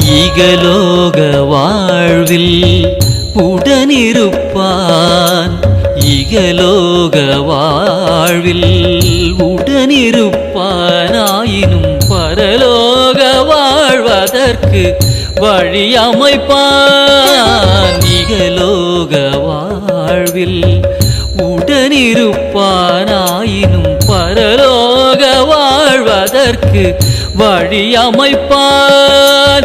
ஈகலோக வாழ்வில் உடனிருப்பான். இகலோக வாழ்வில் உடனிருப்பானாயினும் பரலோக வாழ்வதற்கு வழி அமைப்பான் இகலோக வாழ்வில் உடனிருப்பானாயினும் பரலோக வாழ்வதற்கு வழி அமைப்பான்